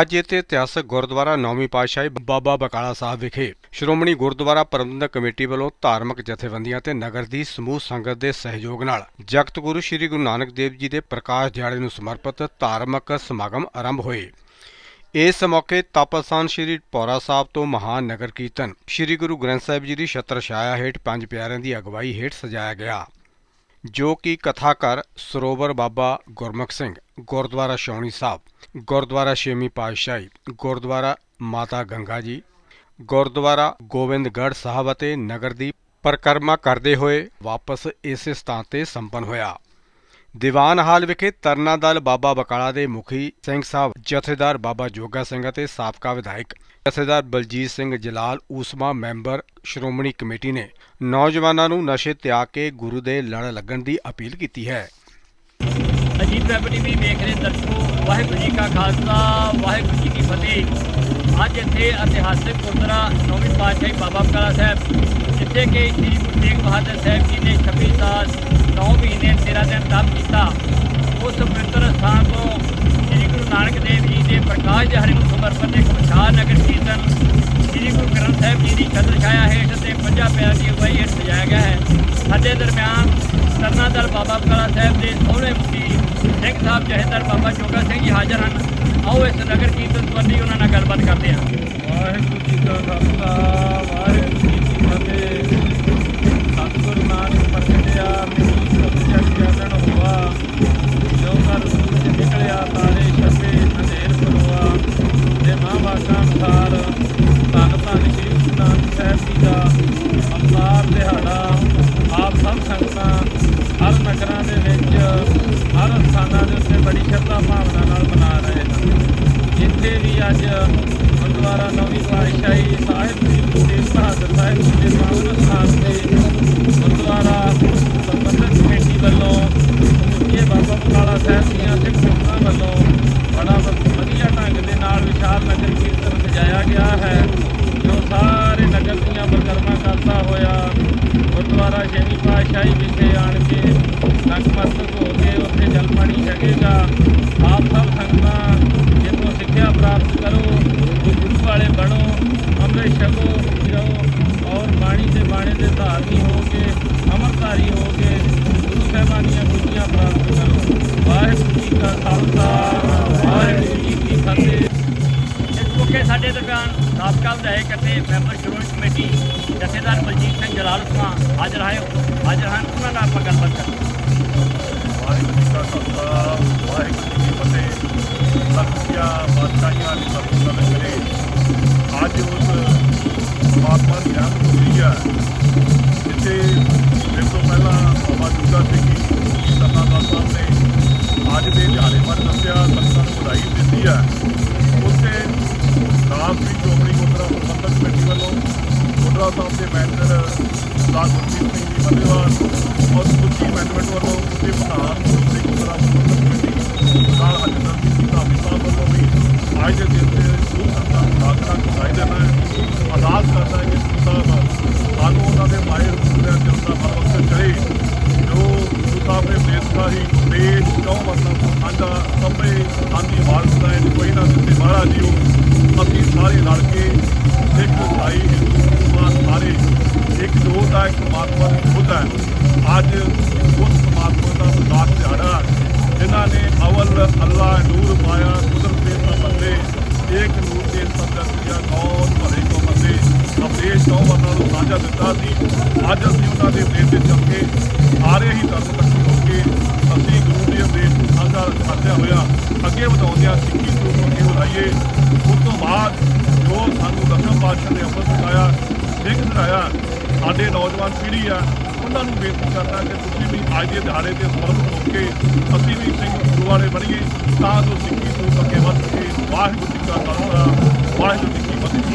ਅੱਜ ਇੱਥੇ ਇਤਿਹਾਸਕ ਗੁਰਦੁਆਰਾ ਨੌਵੀਂ ਪਾਤਸ਼ਾਹੀ ਬਾਬਾ ਬਕਾਲਾ ਸਾਹਿਬ ਵਿਖੇ ਸ਼੍ਰੋਮਣੀ ਗੁਰਦੁਆਰਾ ਪ੍ਰਬੰਧਕ ਕਮੇਟੀ ਵੱਲੋਂ ਧਾਰਮਿਕ ਜਥੇਬੰਦੀਆਂ ਤੇ ਨਗਰ ਦੀ ਸਮੂਹ ਸੰਗਤ ਦੇ ਸਹਿਯੋਗ ਨਾਲ ਜਗਤ ਗੁਰੂ ਸ੍ਰੀ ਗੁਰੂ ਨਾਨਕ ਦੇਵ ਜੀ ਦੇ ਪ੍ਰਕਾਸ਼ ਦਿਹਾੜੇ ਨੂੰ ਸਮਰਪਿਤ ਧਾਰਮਿਕ ਸਮਾਗਮ ਆਰੰਭ ਹੋਏ। ਇਸ ਮੌਕੇ ਤਪਸਥਾਨ ਸ੍ਰੀ ਪੌਰਾ ਸਾਹਿਬ ਤੋਂ ਮਹਾਨ ਨਗਰ ਕੀਰਤਨ ਸ੍ਰੀ ਗੁਰੂ ਗ੍ਰੰਥ ਸਾਹਿਬ ਜੀ ਦੀ ਛਤਰ ਛਾਇਆ ਹੇਠ ਪੰਜ ਪਿਆਰਿਆਂ ਦੀ ਅਗਵਾਈ ਹੇਠ ਸਜਾਇਆ ਗਿਆ। ਜੋ ਕਿ ਕਥਾਕਾਰ ਸਰੋਵਰ ਬਾਬਾ ਗੁਰਮੁਖ ਸਿੰਘ, ਗੁਰਦੁਆਰਾ ਸ਼ੌਣੀ ਸਾਹਿਬ, ਗੁਰਦੁਆਰਾ ਛੇਵੀਂ ਪਾਤਸ਼ਾਹੀ, ਗੁਰਦੁਆਰਾ ਮਾਤਾ ਗੰਗਾ ਜੀ, ਗੁਰਦੁਆਰਾ ਗੋਬਿੰਦਗੜ੍ਹ ਸਾਹਿਬ ਅਤੇ ਨਗਰ ਦੀ ਪਰਿਕਰਮਾ ਕਰਦੇ ਹੋਏ ਵਾਪਸ ਇਸੇ ਸਥਾਨ ਤੇ ਸੰਪੰਨ ਹੋਇਆ। ਦੀਵਾਨ ਹਾਲ ਵਿਖੇ ਤਰਨਾ ਦਲ ਬਾਬਾ ਬਕਾਲਾ ਦੇ ਮੁਖੀ ਸਿੰਘ ਸਾਹਿਬ, ਜਥੇਦਾਰ ਬਾਬਾ ਜੋਗਾ ਸਿੰਘ ਅਤੇ ਸਾਬਕਾ ਵਿਧਾਇਕ ਜਥੇਦਾਰ ਬਲਜੀਤ ਸਿੰਘ ਜਲਾਲ ਊਸਮਾ ਮੈਂਬਰ ਸ਼੍ਰੋਮਣੀ ਕਮੇਟੀ ਨੇ ਨੌਜਵਾਨਾਂ ਨੂੰ ਨਸ਼ੇ ਤਿਆਗ ਕੇ ਗੁਰੂ ਦੇ ਲੜ ਲੱਗਣ ਦੀ ਅਪੀਲ ਕੀਤੀ ਹੈ। ਅਜੀਤ ਵੈਬ ਟੀਵੀ ਵੇਖ ਰਹੇ ਦਰਸ਼ਕੋ, ਵਾਹਿਗੁਰੂ ਜੀ ਕਾ ਖਾਲਸਾ, ਵਾਹਿਗੁਰੂ ਜੀ ਕੀ ਫਤਿਹ। ਅੱਜ ਇੱਥੇ ਇਤਿਹਾਸਕ ਗੁਰਦੁਆਰਾ ਨੌਵੀਂ ਪਾਤਸ਼ਾਹੀ ਬਾਬਾ ਬਕਾਲਾ ਸਾਹਿਬ, ਜਿੱਥੇ ਕਿ ਸ੍ਰੀ ਗੁਰੂ ਤੇਗ ਬਹਾਦਰ ਸਾਹਿਬ ਜੀ ਨੇ 26 ਸਾਲ 9 ਮਹੀਨੇ 13 ਦਿਨ ਤਪ ਕੀਤਾ। ਉਸ ਪਵਿੱਤਰ ਸਥਾਨ ਤੋਂ ਸ੍ਰੀ ਗੁਰੂ ਨਾਨਕ ਦੇਵ ਜੀ ਦੇ ਪ੍ਰਕਾਸ਼ ਦਿਹਾੜੇ ਨੂੰ ਸਮਰਪਿਤ ਇੱਕ ਵਿਸ਼ਾਲ ਨਗਰ ਕੀਰਤਨ ਸ੍ਰੀ ਗੁਰੂ ਗ੍ਰੰਥ ਸਾਹਿਬ ਜੀ ਦੀ ਛਤਰ ਛਾਇਆ ਹੇਠ ਤੇ ਪੰਜਾਂ ਪਿਆਰ ਦੀ ਅਗਵਾਈ ਹੇਠ ਸਜਾਇਆ ਗਿਆ ਹੈ। ਸਾਡੇ ਦਰਮਿਆਨ ਤਰਨਾ ਦਲ ਬਾਬਾ ਬਕਾਲਾ ਸਾਹਿਬ ਦੇ ਸੋਹਣੇ ਮੁਖੀ ਸਿੰਘ ਸਾਹਿਬ ਜਹੇਦਾਰ ਬਾਬਾ ਜੋਗਾ ਸਿੰਘ ਜੀ ਹਾਜ਼ਰ ਹਨ। ਆਓ ਇਸ ਨਗਰ ਕੀਰਤਨ ਸੰਬੰਧੀ ਉਹਨਾਂ ਨਾਲ ਗੱਲਬਾਤ ਕਰਦੇ ਹਾਂ। ਵਾਹਿਗੁਰੂ ਜੀ ਕਾ ਖਾਲਸਾ। ਅਵਤਾਰ ਆਪ ਸਭ ਸੰਗਤਾਂ ਹਰ ਨਗਰਾਂ ਦੇ ਵਿੱਚ, ਹਰ ਸਥਾਨਾਂ ਦੇ ਉੱਤੇ ਬੜੀ ਸ਼ਰਧਾ ਭਾਵਨਾ ਨਾਲ ਮਨਾ ਰਹੇ ਹਨ। ਜਿੱਥੇ ਵੀ ਅੱਜ ਗੁਰਦੁਆਰਾ ਨਵੀਂ ਪਾਤਸ਼ਾਹੀ ਸਾਹਿਬ ਸ੍ਰੀ ਗੁਰੂ ਬਹਾਦਰ ਸਾਹਿਬ ਜੀ ਦੇ ਪਾਵਨ ਸਥਾਨ ਤੇ ਗੁਰਦੁਆਰਾ ਪ੍ਰਬੰਧਕ ਕਮੇਟੀ ਵੱਲੋਂ ਸਮੁੱਚੇ ਬਾਬਾ ਬਕਾਲਾ ਸਾਹਿਬ ਦੀਆਂ ਸਿੱਖ ਸੰਗਤਾਂ ਵੱਲੋਂ ਬੜਾ ਵ- ਵਧੀਆ ਢੰਗ ਦੇ ਨਾਲ ਵਿਸ਼ਾਲ ਨਗਰ ਕੀਰਤਨ ਸਜਾਇਆ ਗਿਆ ਹੈ ਜੋ ਸਾਰੇ ਨਗਰ ਦੀਆਂ ਪਰਿਕਰਮਾ ਕਰਦਾ ਹੋਇਆ ਗੁਰਦੁਆਰਾ ਛੇਵੀਂ ਵਿਖੇ ਆਣ ਕੇ ਨਤਮਸਤਕ ਹੋ ਕੇ ਉੱਥੇ ਜਲ ਪਾਣੀ ਛਕੇਗਾ। ਆਪ ਸਭ ਸੰਗਤਾਂ ਜਿੱਥੋਂ ਸਿੱਖਿਆ ਪ੍ਰਾਪਤ ਕਰੋ, ਗੁਰੂ ਵਾਲੇ ਬਣੋ, ਅੰਮ੍ਰਿਤ ਛਕੋ ਰਹੋ ਔਰ ਬਾਣੀ ਤੇ ਬਾਣੇ ਦੇ ਧਾਰਨੀ ਹੋ ਕੇ, ਅਮਰਧਾਰੀ ਹੋ ਕੇ ਗੁਰੂ ਸਾਹਿਬਾਨ ਦੀਆਂ ਖੁਸ਼ੀਆਂ ਪ੍ਰਾਪਤ ਕਰੋ। ਵਾਹਿਗੁਰੂ ਜੀ ਕਾ ਸਿੰਘ ਜਲਾਲ ਉਸਮਾ ਹਾਜ਼ਰ ਆਏ ਹਾਜ਼ਰ ਹਨ, ਉਹਨਾਂ ਨਾਲ ਆਪਾਂ ਗੱਲਬਾਤ ਕਰਾਂਗੇ। ਵਾਹਿਗੁਰੂ ਜੀ ਕਾ ਖਾਲਸਾ, ਵਾਹਿਗੁਰੂ ਜੀ ਫਤਿਹ। ਸਤਿਆ ਬਾਦਸ਼ਾਹੀਆਂ ਦੀ ਸਤਿ ਕਰੇ ਅੱਜ ਉਸ ਮਹਾਤਮਾ ਦੀ ਯਾਦ ਹੋਈ ਹੈ, ਜਿੱਥੇ ਇਸ ਪਹਿਲਾਂ ਗੁਰਦੁਆਰਾ ਸਾਹਿਬ ਦੇ ਮੈਨੇਜਰ ਸਰਦਾਰ ਗੁਰਜੀਤ ਸਿੰਘ ਜੀ ਬੱਲੇਵਾਲ ਔਰ ਸੁੱਚੀ ਮੈਨੇਜਮੈਂਟ ਵੱਲੋਂ ਉੱਥੇ ਪ੍ਰਧਾਨ ਸ੍ਰੀ ਗੁਰਦੁਆਰਾ ਪ੍ਰਬੰਧਕ ਕਮੇਟੀ ਨਾਲ ਹਜਦਰ ਸਿੰਘ ਧਾਮੀ ਸਾਹਿਬ ਵੱਲੋਂ ਵੀ ਅੱਜ ਦੇ ਦਿਨ ਤੇ ਗੁਰੂ ਸੰਤਾਂ ਨੂੰ ਸਾਧਨਾ ਕਰਾਈ ਦੇਣਾ ਹੈ ਕਰਦਾ ਹੈ ਕਿ ਗੁਰੂ ਸਾਹਿਬ ਸਾਨੂੰ ਉਹਨਾਂ ਦੇ ਮਾਇਰ ਗੁਰਦਿਆਂ ਦੇ ਉੱਤੇ ਪਰਵਤ ਚੜੇ ਜੋ ਗੁਰੂ ਸਾਹਿਬ ਨੇ ਬੇਸਕਾਰੀ ਬੇਸ ਕਿਉਂ ਮਤਲਬ ਸਾਂਝਾ, ਸਭੇ ਸਾਂਝੀ ਵਾਰਸ ਦਾ ਹੈ ਕੋਈ ਨਾ ਦਿੱਤੇ ਮਹਾਰਾਜ ਜੀਓ ਅਸੀਂ ਸਾਰੇ ਰਲ ਕੇ ਸਿੱਖ ਇਸਾਈ ਹਿੰਦੂ ਮੁਸਲਮਾਨ ਸਾਰੇ ਇੱਕ ਜੋਤ ਹੈ ਇੱਕ ਪਰਮਾਤਮਾ ਦੀ ਖੁਦ ਹੈ। ਅੱਜ ਉਸ ਪਰਮਾਤਮਾ ਦਾ ਵਿਕਾਸ ਦਿਹਾੜਾ ਜਿਨ੍ਹਾਂ ਨੇ ਅਵਲ ਅੱਲਾ ਨੂਰ ਪਾਇਆ, ਕੁਦਰਤ ਦੇ ਬੰਦੇ, ਏਕ ਨੂਰ ਦੇ ਸਭ ਜਗਿਆ ਕੌਣ ਭਲੇ ਕੋ ਬੰਦੇ ਅਪਦੇਸ਼ ਤੋਂ ਉਹਨਾਂ ਨੂੰ ਸਾਂਝਾ ਦਿੱਤਾ ਸੀ। ਅੱਜ ਅਸੀਂ ਉਹਨਾਂ ਦੇ ਉਪਦੇਸ਼ ਤੇ ਚੱਲ ਸਾਨੂੰ ਦਸਮ ਨੇ ਅੰਮ੍ਰਿਤ ਸਿਖਾਇਆ ਸਿੱਖ ਸਿਖਾਇਆ ਸਾਡੇ ਨੌਜਵਾਨ ਪੀੜ੍ਹੀ ਆ, ਉਹਨਾਂ ਨੂੰ ਬੇਨਤੀ ਕਰਦਾ ਕਿ ਤੁਸੀਂ ਵੀ ਅੱਜ ਦੇ ਦਿਹਾੜੇ ਤੇ ਸਮਰਪਿਤ ਹੋ ਕੇ ਅਸੀਂ ਵੀ ਸਿੰਘ ਗੁਰੂ ਵਾਲੇ ਬਣੀਏ, ਤਾਂ ਜੋ ਸਿੱਖੀ ਸਰੂਪ ਅੱਗੇ ਵੱਧ ਕੇ ਵਾਹਿਗੁਰੂ ਜੀ ਕਾ ਖਾਲਸਾ, ਵਾਹਿਗੁਰੂ ਜੀ ਕੀ ਫਤਿਹ।